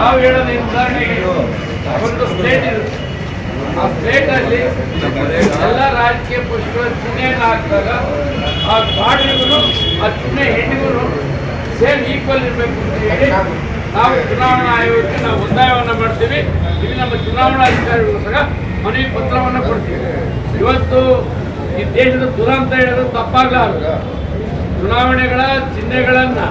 ನಾವು ಹೇಳೋದು ಉದಾಹರಣೆಗೆ ಒಂದು ಸ್ಟೇಟ್ ಇರುತ್ತೆ ಆ ಸ್ಟೇಟ್ ಅಲ್ಲಿ ಎಲ್ಲ ರಾಜಕೀಯ ಪಕ್ಷಗಳ ಚಿಹ್ನೆಯನ್ನು ಹಾಕಿದಾಗ ಆ ಕಾಡಿಗೂ ಆ ಚಿಹ್ನೆ ಹೆಣ್ಣಿಗೂ ಸೇಮ್ ಈಕ್ವಲ್ ಇರಬೇಕು ಅಂತ ಹೇಳಿ ನಾವು ಚುನಾವಣಾ ಆಯೋಗಕ್ಕೆ ನಾವು ಒತ್ತಾಯವನ್ನು ಮಾಡ್ತೀವಿ. ಇಲ್ಲಿ ನಮ್ಮ ಚುನಾವಣಾ ಅಧಿಕಾರಿಗಳು ಸಹ ಮನವಿ ಪತ್ರವನ್ನು ಕೊಡ್ತೀವಿ. ಇವತ್ತು ಈ ದೇಶದ ದುರಂತ ಹೇಳೋದು ತಪ್ಪಾಗಲಾರದು. ಚುನಾವಣೆಗಳ ಚಿಹ್ನೆಗಳನ್ನು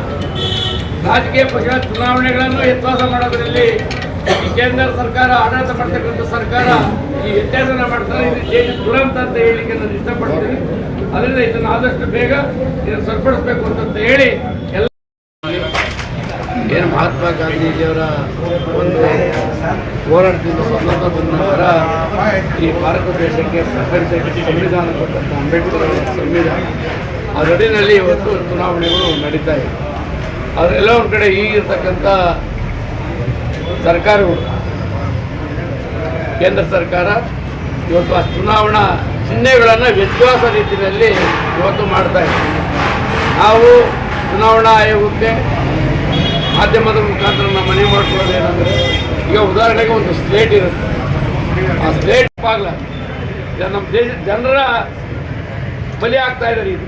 ರಾಜಕೀಯ ಪಕ್ಷಗಳ ಚುನಾವಣೆಗಳನ್ನು ವ್ಯತ್ಯಾಸ ಮಾಡೋದ್ರಲ್ಲಿ ಈ ಕೇಂದ್ರ ಸರ್ಕಾರ ಆಡಳಿತ ಮಾಡ್ತಕ್ಕಂಥ ಸರ್ಕಾರ ಈ ವ್ಯತ್ಯಾಸನ ಮಾಡ್ತಾರೆ. ಇದು ದುರಂತ ಅಂತ ಹೇಳಿಕೆ ನಾನು ಇಷ್ಟಪಡ್ತೀನಿ. ಅದರಿಂದ ಇದನ್ನು ಆದಷ್ಟು ಬೇಗ ಇದನ್ನು ಸರಿಪಡಿಸ್ಬೇಕು ಅಂತ ಹೇಳಿ ಎಲ್ಲ ಏನು ಮಹಾತ್ಮ ಗಾಂಧೀಜಿಯವರ ಒಂದು ಹೋರಾಟದಿಂದ ಸ್ವತಂತ್ರ ಬಂದ ನಂತರ ಈ ಭಾರತ ದೇಶಕ್ಕೆ ಪ್ರಪಂಚಕ್ಕೆ ಸಂವಿಧಾನ ಕೊಟ್ಟಂಥ ಅಂಬೇಡ್ಕರ್ ಸಂವಿಧಾನ. ಅದರಡಿನಲ್ಲಿ ಇವತ್ತು ಚುನಾವಣೆಗಳು ನಡೀತಾ ಇವೆ ಅದರೆಲ್ಲ ಒಂದು ಕಡೆ ಈಗಿರ್ತಕ್ಕಂಥ ಸರ್ಕಾರಗಳು, ಕೇಂದ್ರ ಸರ್ಕಾರ ಇವತ್ತು ಆ ಚುನಾವಣಾ ಚಿಹ್ನೆಗಳನ್ನು ವಿಶ್ವಾಸ ರೀತಿಯಲ್ಲಿ ಇವತ್ತು ಮಾಡ್ತಾ ಇದ್ದೀವಿ ನಾವು ಚುನಾವಣಾ ಆಯೋಗಕ್ಕೆ ಮಾಧ್ಯಮದ ಮುಖಾಂತರ ನಾವು ಮನವಿ ಮಾಡ್ಕೊಳ್ಳೋದು ಏನಂದರೆ, ಈಗ ಉದಾಹರಣೆಗೆ ಒಂದು ಸ್ಲೇಟ್ ಇರುತ್ತೆ. ಆ ಸ್ಲೇಟ್ ಆಗಲ್ಲ ನಮ್ಮ ದೇಶದ ಜನರ ಬಲಿ ಆಗ್ತಾ ಇದ್ದಾರೆ ಇದು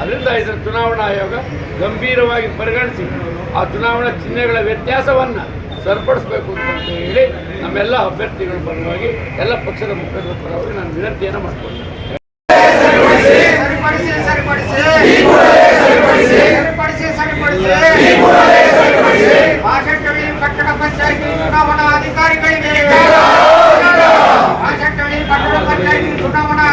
ಅದರಿಂದ ಇದರ ಚುನಾವಣಾ ಆಯೋಗ ಗಂಭೀರವಾಗಿ ಪರಿಗಣಿಸಿ ಆ ಚುನಾವಣಾ ಚಿಹ್ನೆಗಳ ವ್ಯತ್ಯಾಸವನ್ನು ಸರಿಪಡಿಸಬೇಕು ಅಂತ ಹೇಳಿ ನಮ್ಮೆಲ್ಲ ಅಭ್ಯರ್ಥಿಗಳ ಪರವಾಗಿ ಎಲ್ಲ ಪಕ್ಷದ ಮುಖಂಡರ ಪರವಾಗಿ ನಾನು ವಿನಂತಿಯನ್ನು ಮಾಡಿಕೊಂಡಿದ್ದೇನೆ ಚುನಾವಣಾ ಅಧಿಕಾರಿಗಳಿಗೆ. ಚುನಾವಣಾ